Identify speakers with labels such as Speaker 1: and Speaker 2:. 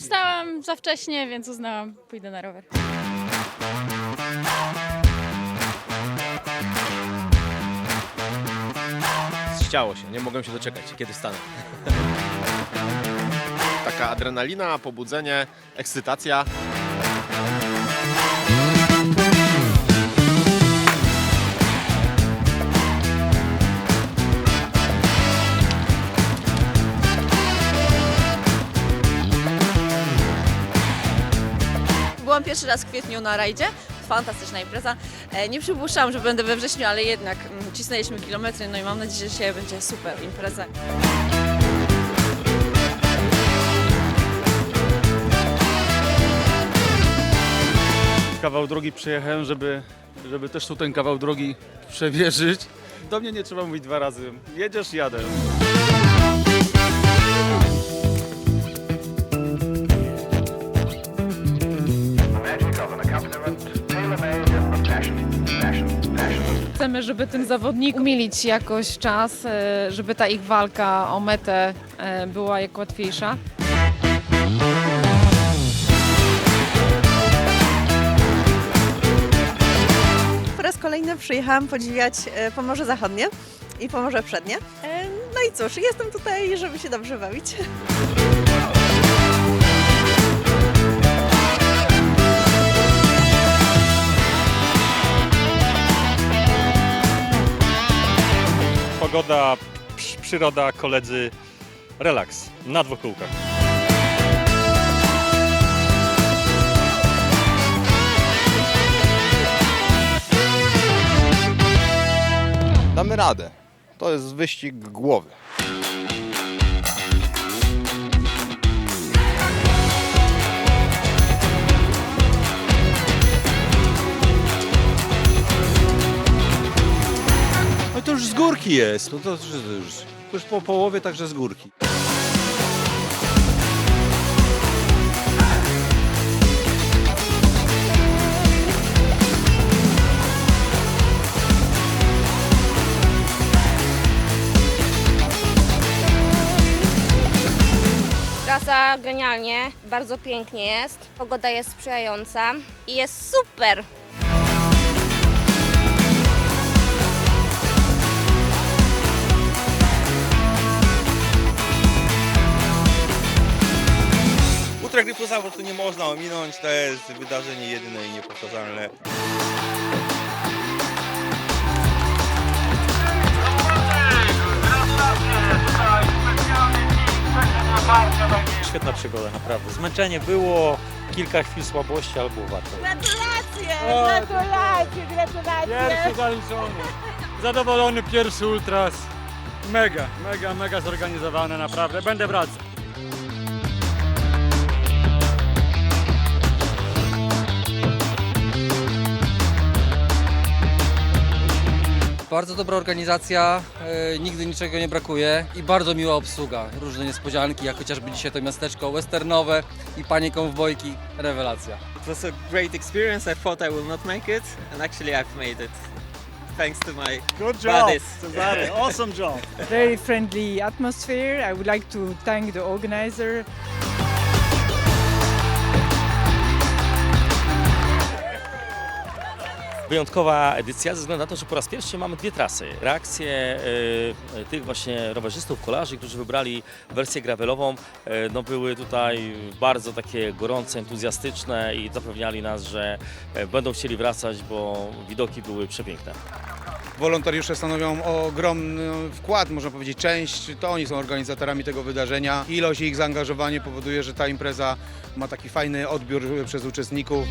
Speaker 1: Wstałam za wcześnie, więc uznałam, pójdę na rower.
Speaker 2: Chciało się, nie mogłem się doczekać, kiedy stanę.
Speaker 3: Taka adrenalina, pobudzenie, ekscytacja.
Speaker 4: Pierwszy raz w kwietniu na rajdzie. Fantastyczna impreza. E, Nie przypuszczałam, że będę we wrześniu, ale jednak mm, cisnęliśmy kilometry, no i mam nadzieję, że dzisiaj będzie super impreza.
Speaker 5: kawał drogi przejechałem, żeby, żeby też tu ten kawał drogi przewierzyć. Do mnie nie trzeba mówić dwa razy. Jedziesz, jadę.
Speaker 6: Chcemy, żeby tym zawodnikom umilić jakoś czas, e, żeby ta ich walka o metę e, była jak łatwiejsza.
Speaker 7: Po raz kolejny przyjechałam podziwiać e, Pomorze Zachodnie i Pomorze Przednie. No i cóż, jestem tutaj, żeby się dobrze bawić.
Speaker 8: Pogoda, przyroda, koledzy, relaks na dwóch kółkach.
Speaker 9: Damy radę. To jest wyścig głowy.
Speaker 5: Jest. No to już, już, po połowie, także z górki.
Speaker 10: Trasa genialnie, bardzo pięknie jest, pogoda jest sprzyjająca i jest super.
Speaker 11: Ultra Grypusa po prostu nie można ominąć, to jest wydarzenie jedyne i niepowtarzalne.
Speaker 8: Świetna przygoda, naprawdę. Zmęczenie było, kilka chwil słabości, ale było warto.
Speaker 4: Gratulacje!
Speaker 6: Gratulacje, gratulacje!
Speaker 5: Pierwszy zaliczony. Zadowolony pierwszy ultras. Mega, mega, mega zorganizowane, naprawdę. Będę wracał.
Speaker 12: Bardzo dobra organizacja, e, nigdy niczego nie brakuje i bardzo miła obsługa. Różne niespodzianki, jak chociażby dzisiaj to miasteczko westernowe i panie konwojki, rewelacja.
Speaker 11: It was a great experience. I thought I will not make it, and actually I've made it. Thanks to my
Speaker 5: Good
Speaker 11: job, buddies.
Speaker 5: Cezary. Awesome job.
Speaker 6: Very friendly atmosphere. I would like to thank the organizer.
Speaker 2: Wyjątkowa edycja ze względu na to, że po raz pierwszy mamy dwie trasy. Reakcje e, tych właśnie rowerzystów, kolarzy, którzy wybrali wersję gravelową, e, no były tutaj bardzo takie gorące, entuzjastyczne i zapewniali nas, że e, będą chcieli wracać, bo widoki były przepiękne.
Speaker 9: Wolontariusze stanowią ogromny wkład, można powiedzieć, część. To oni są organizatorami tego wydarzenia. Ilość ich zaangażowanie powoduje, że ta impreza ma taki fajny odbiór przez uczestników.